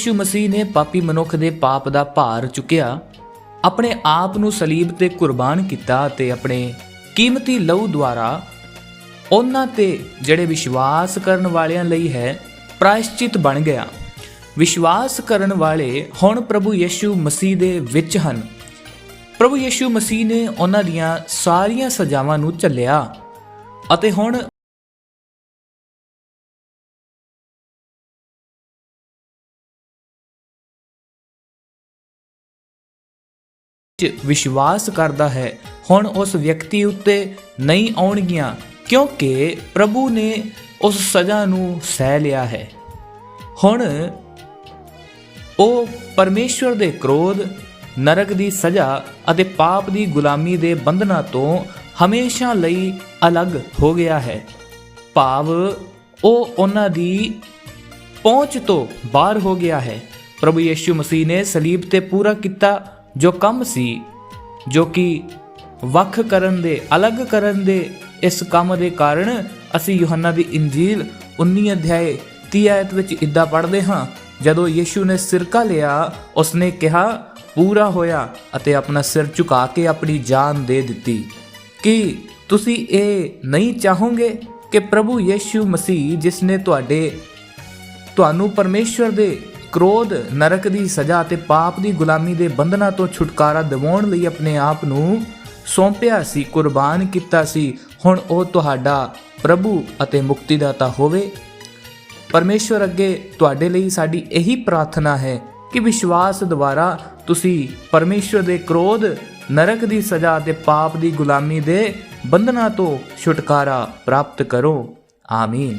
ਯਿਸੂ ਮਸੀਹ ਨੇ ਪਾਪੀ ਮਨੁੱਖ ਦੇ ਪਾਪ ਦਾ ਭਾਰ ਚੁੱਕਿਆ, ਆਪਣੇ ਆਪ ਨੂੰ ਸਲੀਬ ਤੇ ਕੁਰਬਾਨ ਕੀਤਾ ਅਤੇ ਆਪਣੇ ਕੀਮਤੀ ਲਹੂ ਦੁਆਰਾ ਉਹਨਾਂ ਤੇ ਜਿਹੜੇ ਵਿਸ਼ਵਾਸ ਕਰਨ ਵਾਲਿਆਂ ਲਈ ਹੈ, ਪ੍ਰਾਇਸ਼ਚਿਤ ਬਣ ਗਿਆ। ਵਿਸ਼ਵਾਸ ਕਰਨ ਵਾਲੇ ਹੁਣ ਪ੍ਰਭੂ ਯਿਸੂ ਮਸੀਹ ਦੇ ਵਿੱਚ ਹਨ। ਪ੍ਰਭੂ ਯਿਸੂ ਮਸੀਹ ਨੇ ਉਹਨਾਂ ਦੀਆਂ ਸਾਰੀਆਂ ਸਜ਼ਾਵਾਂ ਨੂੰ ਝੱਲਿਆ ਅਤੇ ਹੁਣ ਵਿੱਚ ਵਿਸ਼ਵਾਸ ਕਰਦਾ ਹੈ। ਹੁਣ ਉਸ ਵਿਅਕਤੀ ਉੱਤੇ ਨਹੀਂ ਆਉਣਗੀਆਂ, ਕਿਉਂਕਿ ਪ੍ਰਭੂ ਨੇ ਉਸ ਸਜ਼ਾ ਨੂੰ ਸਹਿ ਲਿਆ ਹੈ। ਹੁਣ ਉਹ ਪਰਮੇਸ਼ਵਰ ਦੇ ਕ੍ਰੋਧ, ਨਰਕ ਦੀ ਸਜ਼ਾ ਅਤੇ ਪਾਪ ਦੀ ਗੁਲਾਮੀ ਦੇ ਬੰਧਨਾਂ ਤੋਂ ਹਮੇਸ਼ਾ ਲਈ ਅਲੱਗ ਹੋ ਗਿਆ ਹੈ। ਭਾਵ ਉਹ ਉਹਨਾਂ ਦੀ ਪਹੁੰਚ ਤੋਂ ਬਾਹਰ ਹੋ ਗਿਆ ਹੈ। ਪ੍ਰਭੂ ਯੇਸ਼ੂ ਮਸੀਹ ਨੇ ਸਲੀਬ ਤੇ ਪੂਰਾ ਕੀਤਾ ਜੋ ਕੰਮ ਸੀ, ਜੋ ਕਿ ਵੱਖ ਕਰਨ ਦੇ, ਅਲੱਗ ਕਰਨ ਦੇ ਇਸ ਕੰਮ ਦੇ ਕਾਰਨ ਅਸੀਂ ਯੋਹੰਨਾ ਦੀ ਇੰਜੀਲ 19 ਅਧਿਆਏ 30 ਆਇਤ ਵਿੱਚ ਇਦਾਂ ਪੜ੍ਹਦੇ ਹਾਂ, ਜਦੋਂ ਯੀਸ਼ੂ ਨੇ ਸਿਰਕਾ ਲਿਆ, ਉਸਨੇ ਕਿਹਾ, ਪੂਰਾ ਹੋਇਆ ਅਤੇ ਆਪਣਾ ਸਿਰ ਝੁਕਾ ਕੇ ਆਪਣੀ ਜਾਨ ਦੇ ਦਿੱਤੀ। ਕਿ ਤੁਸੀਂ ਇਹ ਨਹੀਂ ਚਾਹੋਗੇ ਕਿ ਪ੍ਰਭੂ ਯੀਸ਼ੂ ਮਸੀਹ, ਜਿਸ ਨੇ ਤੁਹਾਡੇ, ਤੁਹਾਨੂੰ ਪਰਮੇਸ਼ਵਰ ਦੇ ਕ੍ਰੋਧ, ਨਰਕ ਦੀ ਸਜ਼ਾ ਅਤੇ ਪਾਪ ਦੀ ਗੁਲਾਮੀ ਦੇ ਬੰਧਨਾਂ ਤੋਂ ਛੁਟਕਾਰਾ ਦਿਵਾਉਣ ਲਈ ਆਪਣੇ ਆਪ ਨੂੰ ਸੌਂਪਿਆ ਸੀ, ਕੁਰਬਾਨ ਕੀਤਾ ਸੀ। ਹੁਣ ਉਹ ਤੁਹਾਡਾ ਪ੍ਰਭੂ ਅਤੇ ਮੁਕਤੀਦਾਤਾ ਹੋਵੇ। ਪਰਮੇਸ਼ਵਰ ਅੱਗੇ ਤੁਹਾਡੇ ਲਈ ਸਾਡੀ ਇਹੀ ਪ੍ਰਾਰਥਨਾ ਹੈ ਕਿ ਵਿਸ਼ਵਾਸ ਦੁਆਰਾ ਤੁਸੀਂ ਪਰਮੇਸ਼ਵਰ ਦੇ ਕ੍ਰੋਧ, ਨਰਕ ਦੀ ਸਜ਼ਾ ਤੇ ਪਾਪ ਦੀ ਗੁਲਾਮੀ ਦੇ ਬੰਧਨਾਂ ਤੋਂ ਛੁਟਕਾਰਾ ਪ੍ਰਾਪਤ ਕਰੋ। ਆਮੀਨ।